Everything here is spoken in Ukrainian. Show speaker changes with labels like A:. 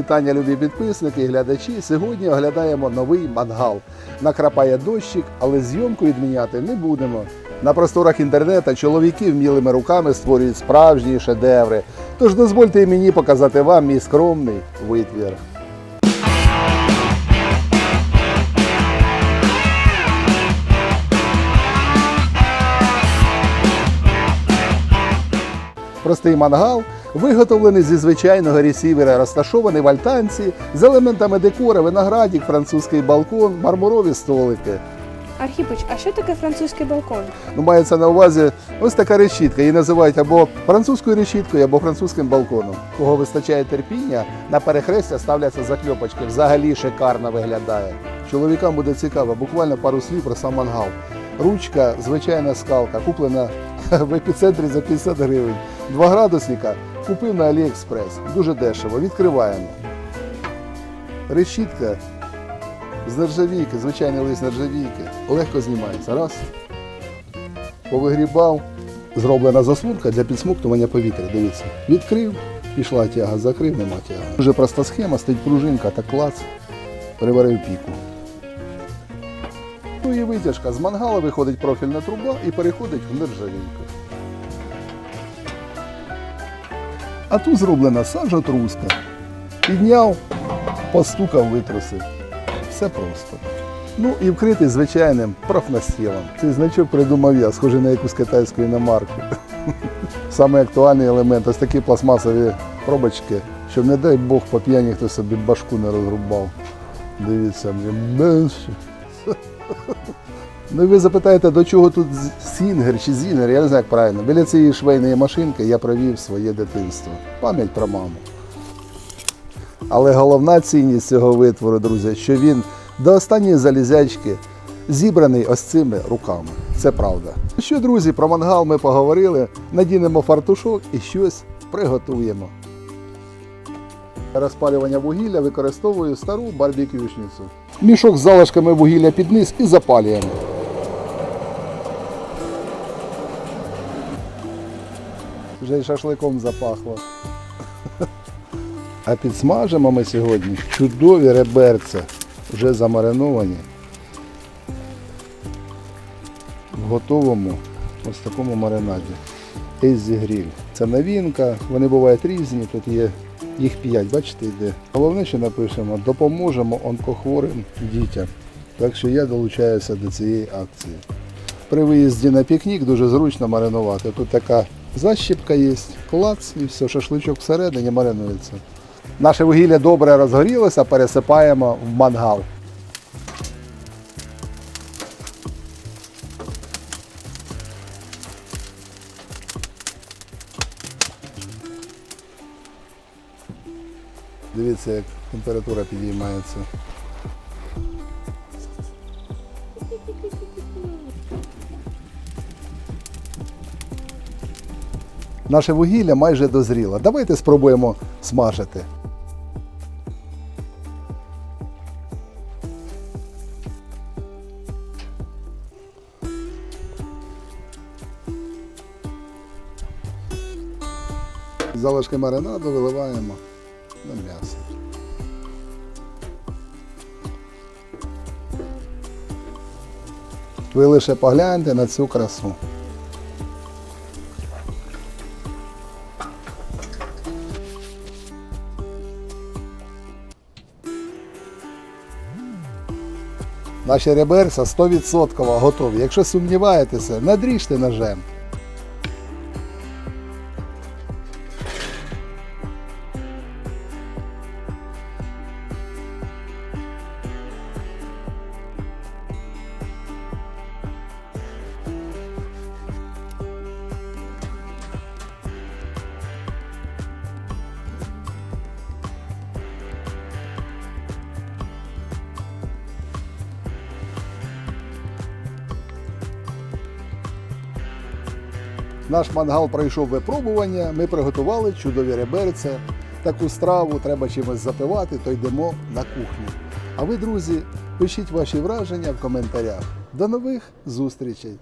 A: вітання, любі підписники і глядачі. Сьогодні оглядаємо новий мангал. Накрапає дощик, але зйомку відміняти не будемо. На просторах інтернету чоловіки вмілими руками створюють справжні шедеври. Тож дозвольте мені показати вам мій скромний витвір. Простий мангал виготовлений зі звичайного ресівера, розташований в альтанці з елементами декора, виноградік, французький балкон, мармурові столики.
B: Архіпич, а що таке французький балкон?
A: Ну, мається на увазі ось така решітка. Її називають або французькою решіткою, або французьким балконом. Кого вистачає терпіння, на перехрестя ставляться закльопочки. Взагалі шикарно виглядає. Чоловікам буде цікаво, буквально пару слів про сам мангал. Ручка, звичайна скалка, куплена в епіцентрі за 50 гривень. Два градусника купив на Аліекспрес. Дуже дешево. Відкриваємо. Решітка з нержавійки, звичайний лист нержавійки. Легко знімається. Раз. Повигрібав. Зроблена заслонка для підсмоктування повітря. Дивіться. Відкрив, пішла тяга, закрив, нема тяги. Дуже проста схема, стоїть пружинка та клац. Приварив піку. Ну і витяжка. З мангала виходить профільна труба і переходить в нержавійку. А тут зроблена сажотруска. Підняв, постукав, витрусив. Все просто. Ну і вкритий звичайним профнастілом. Цей значок придумав я, схожий на якусь китайську іномарку. Саме актуальний елемент ось такі пластмасові пробочки, щоб, не дай Бог, по п'яні хто собі башку не розрубав. Дивіться, мені менше. Ну і ви запитаєте, до чого тут Сінгер чи Зінгер, я не знаю, як правильно. Біля цієї швейної машинки я провів своє дитинство. Пам'ять про маму. Але головна цінність цього витвору, друзі, що він до останньої залізячки зібраний ось цими руками. Це правда. Що, друзі, про мангал ми поговорили, надінемо фартушок і щось приготуємо. Розпалювання вугілля використовую стару барбекюшницю. Мішок з залишками вугілля під низ і запалюємо. Вже й шашликом запахло. А підсмажимо ми сьогодні чудові реберця, вже замариновані в готовому ось такому маринаді. Езі гріль. Це новинка, вони бувають різні, тут є їх п'ять, бачите, йде. Головне, що напишемо, допоможемо онкохворим дітям. Так що я долучаюся до цієї акції. При виїзді на пікнік дуже зручно маринувати. Тут така защіпка є, клац і все, шашличок всередині маринується. Наше вугілля добре розгорілося, пересипаємо в мангал. Дивіться, як температура підіймається. Наше вугілля майже дозріло. Давайте спробуємо смажити. Залишки маринаду виливаємо на м'ясо. Ви лише погляньте на цю красу. Наші реберця 100% готові. Якщо сумніваєтеся, надріжте ножем. Наш мангал пройшов випробування, ми приготували чудові реберця. Таку страву треба чимось запивати, то йдемо на кухню. А ви, друзі, пишіть ваші враження в коментарях. До нових зустрічей!